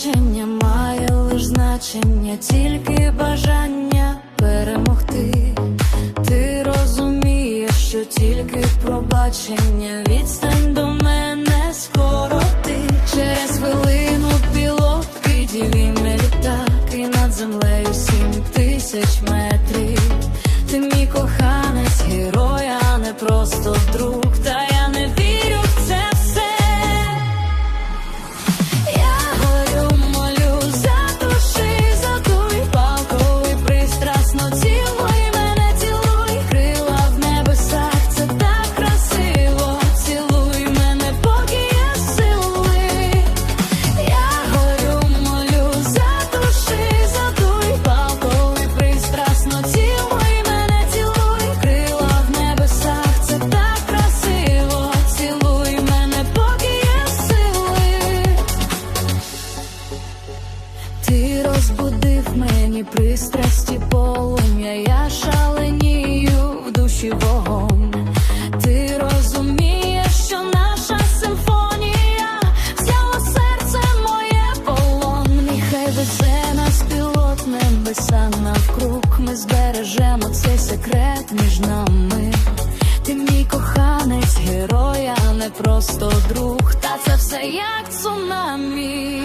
пробачення має лиш значення, тільки бажання перемогти. Ти розумієш, що тільки пробачення відстань до мене скоро ти через хвилину пілот підіві не літак і над землею сім тисяч Ти розбудив мені пристрасті полум'я, я шаленію в душі вогонь. Ти розумієш, що наша симфонія взяла серце моє полон. Нехай везе нас пілот небеса навкруг. Ми збережемо цей секрет між нами. Ти мій коханець, герой, а не просто друг. Та це все як цунамі.